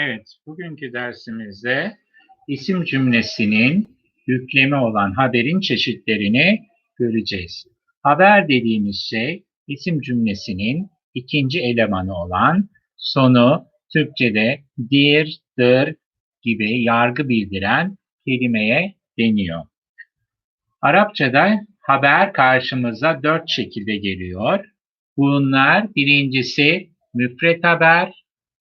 Evet, bugünkü dersimizde isim cümlesinin yüklemi olan haberin çeşitlerini göreceğiz. Haber dediğimiz şey isim cümlesinin ikinci elemanı olan sonu Türkçe'de dir, gibi yargı bildiren kelimeye deniyor. Arapçada haber karşımıza dört şekilde geliyor. Bunlar birincisi müfret haber,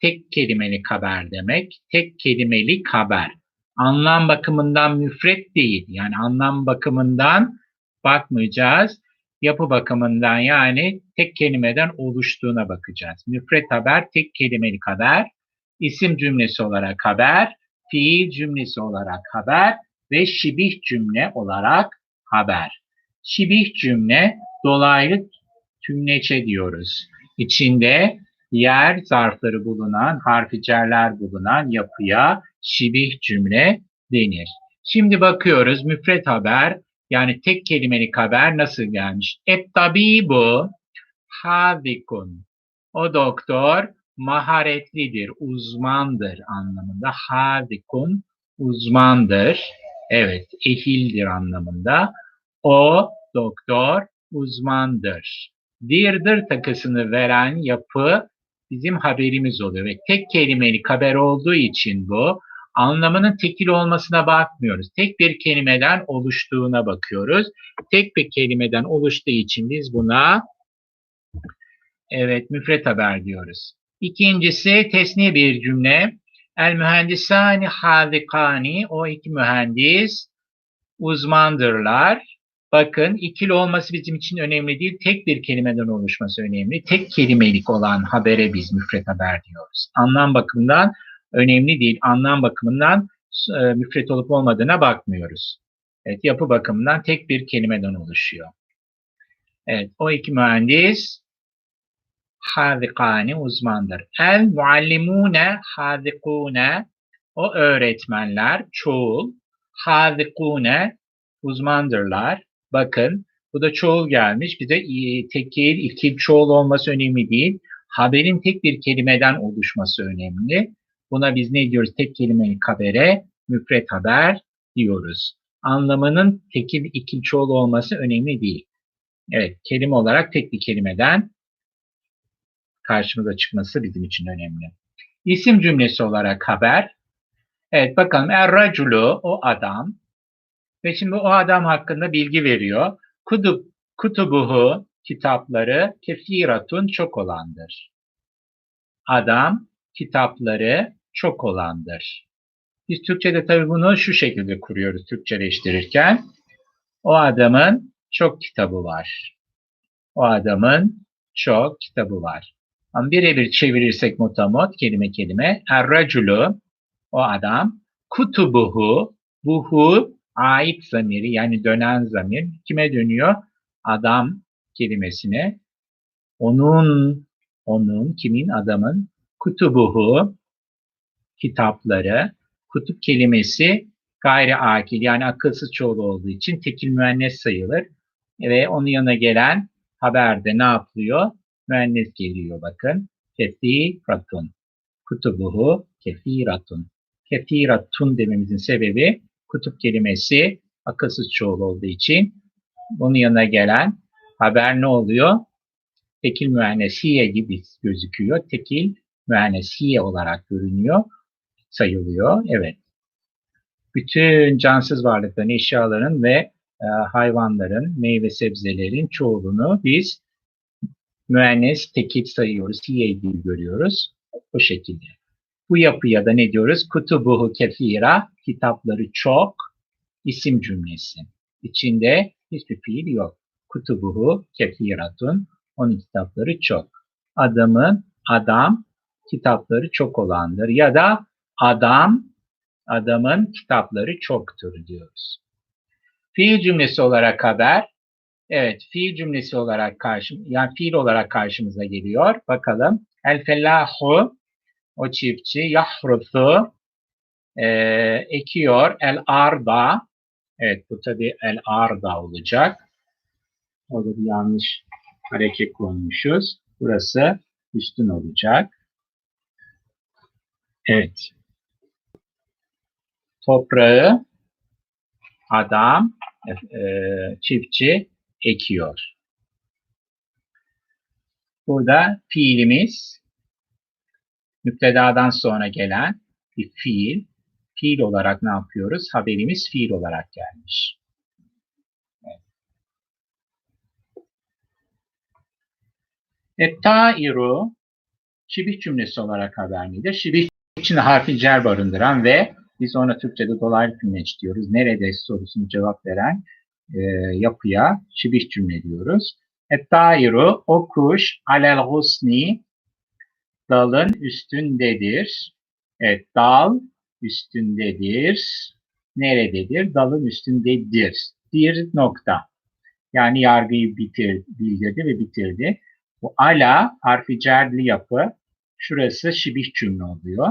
tek kelimelik haber demek. Tek kelimelik haber. Anlam bakımından müfret değil. Yani anlam bakımından bakmayacağız. Yapı bakımından yani tek kelimeden oluştuğuna bakacağız. Müfret haber, tek kelimelik haber, isim cümlesi olarak haber, fiil cümlesi olarak haber ve şibih cümle olarak haber. Şibih cümle dolaylı tümleçe diyoruz. İçinde yer zarfları bulunan, harficerler bulunan yapıya şibih cümle denir. Şimdi bakıyoruz müfret haber yani tek kelimelik haber nasıl gelmiş? Et tabibu hadikun. O doktor maharetlidir, uzmandır anlamında. Hadikun uzmandır. Evet, ehildir anlamında. O doktor uzmandır. Dirdir takısını veren yapı bizim haberimiz oluyor. Ve tek kelimelik haber olduğu için bu anlamının tekil olmasına bakmıyoruz. Tek bir kelimeden oluştuğuna bakıyoruz. Tek bir kelimeden oluştuğu için biz buna evet müfret haber diyoruz. İkincisi tesniye bir cümle. El mühendisani hadikani o iki mühendis uzmandırlar. Bakın ikili olması bizim için önemli değil. Tek bir kelimeden oluşması önemli. Tek kelimelik olan habere biz müfret haber diyoruz. Anlam bakımından önemli değil. Anlam bakımından e, müfret olup olmadığına bakmıyoruz. Evet, yapı bakımından tek bir kelimeden oluşuyor. Evet, o iki mühendis hazikani uzmandır. El muallimune hazikune o öğretmenler çoğul hazikune uzmandırlar. Bakın bu da çoğul gelmiş. Bize tekil, ikil, çoğul olması önemli değil. Haberin tek bir kelimeden oluşması önemli. Buna biz ne diyoruz? Tek kelimelik habere müfret haber diyoruz. Anlamının tekil, ikil, çoğul olması önemli değil. Evet, kelime olarak tek bir kelimeden karşımıza çıkması bizim için önemli. İsim cümlesi olarak haber. Evet bakalım. Er-raculu o adam. Ve şimdi o adam hakkında bilgi veriyor. Kutub, kutubuhu kitapları kefiratun çok olandır. Adam kitapları çok olandır. Biz Türkçe'de tabii bunu şu şekilde kuruyoruz Türkçeleştirirken. O adamın çok kitabı var. O adamın çok kitabı var. Ama birebir çevirirsek mutamot kelime kelime. Er-raculu o adam. Kutubuhu buhu ait zamiri yani dönen zamir kime dönüyor? Adam kelimesine. Onun, onun, kimin? Adamın. Kutubuhu, kitapları. Kutup kelimesi gayri akil yani akılsız çoğul olduğu için tekil müennes sayılır. Ve onun yanına gelen haberde ne yapıyor? Müennes geliyor bakın. Kefiratun. Kutubuhu kefiratun. Kefiratun dememizin sebebi kutup kelimesi akılsız çoğul olduğu için bunun yanına gelen haber ne oluyor? Tekil müennesiye gibi gözüküyor. Tekil müennesiye olarak görünüyor, sayılıyor. Evet. Bütün cansız varlıkların, eşyaların ve e, hayvanların, meyve sebzelerin çoğulunu biz müennes tekil sayıyoruz. Hiye gibi görüyoruz. Bu şekilde. Bu yapıya da ne diyoruz? Kutubuhu kefira, kitapları çok, isim cümlesi. İçinde hiçbir fiil yok. Kutubuhu kefiratun, onun kitapları çok. Adamın, adam, kitapları çok olandır. Ya da adam, adamın kitapları çoktur diyoruz. Fiil cümlesi olarak haber, evet fiil cümlesi olarak karşım, yani fiil olarak karşımıza geliyor. Bakalım. El fellahu o çiftçi yahrusu e, ekiyor. El arda. Evet bu tabi el arda olacak. Orada bir yanlış hareket konmuşuz burası üstün olacak. Evet. Toprağı adam, e, çiftçi ekiyor. Burada fiilimiz müptedadan sonra gelen bir fiil. Fiil olarak ne yapıyoruz? Haberimiz fiil olarak gelmiş. Evet. Tairu şibih cümlesi olarak haber midir? Şibih içinde harfi cer barındıran ve biz ona Türkçe'de dolaylı cümleç diyoruz. Nerede sorusunu cevap veren e, yapıya şibih cümle diyoruz. Et-tairu o kuş alel husni dalın üstündedir. Evet, dal üstündedir. Nerededir? Dalın üstündedir. Bir nokta. Yani yargıyı bitir, bildirdi ve bitirdi. Bu ala harfi cerli yapı. Şurası şibih cümle oluyor.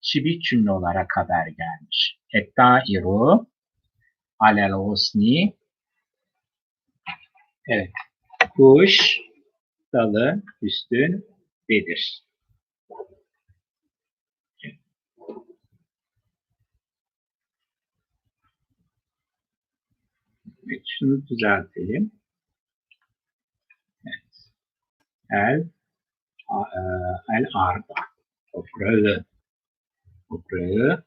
Şibih cümle olarak haber gelmiş. Et-tairu alel husni Evet. Kuş dalı üstündedir. Evet, şunu düzeltelim. Evet. El el arba. Toprağı. Toprağı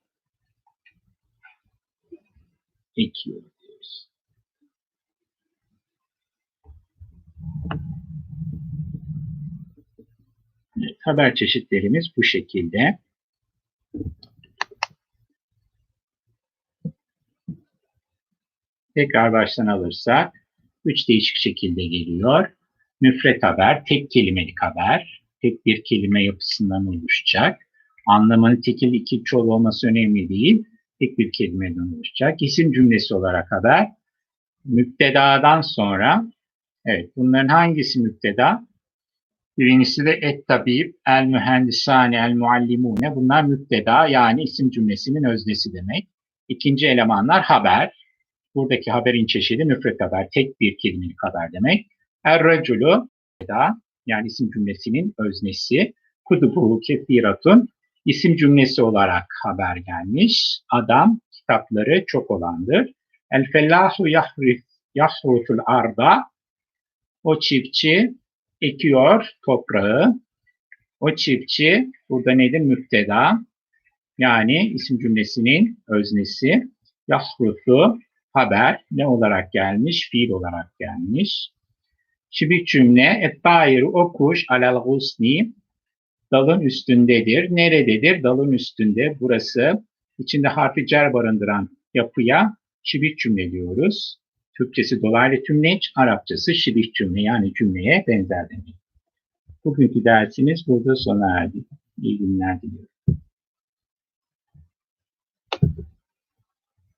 ekiyor diyoruz. Evet, haber çeşitlerimiz bu şekilde. Tekrar baştan alırsak, üç değişik şekilde geliyor. Müfret haber, tek kelimelik haber, tek bir kelime yapısından oluşacak. Anlamının tekil iki çoğul olması önemli değil, tek bir kelimeden oluşacak. İsim cümlesi olarak haber, müptedadan sonra, evet bunların hangisi müpteda? Birincisi de et tabib, el mühendisane, el muallimune. Bunlar müpteda yani isim cümlesinin öznesi demek. İkinci elemanlar haber. Buradaki haberin çeşidi müfret haber, tek bir kelimelik haber demek. Er raculu da yani isim cümlesinin öznesi. Kudubuhu kefiratun isim cümlesi olarak haber gelmiş. Adam kitapları çok olandır. El fellahu yahrutul arda o çiftçi ekiyor toprağı. O çiftçi burada nedir? Müpteda. Yani isim cümlesinin öznesi. Yahrutu haber ne olarak gelmiş? Fiil olarak gelmiş. Şibik cümle et-tairu o kuş alel husni dalın üstündedir. Nerededir? Dalın üstünde. Burası içinde harfi cer barındıran yapıya şibik cümle diyoruz. Türkçesi dolaylı tümleç, Arapçası şibih cümle yani cümleye benzer demek. Bugünkü dersimiz burada sona erdi. İyi günler diliyorum.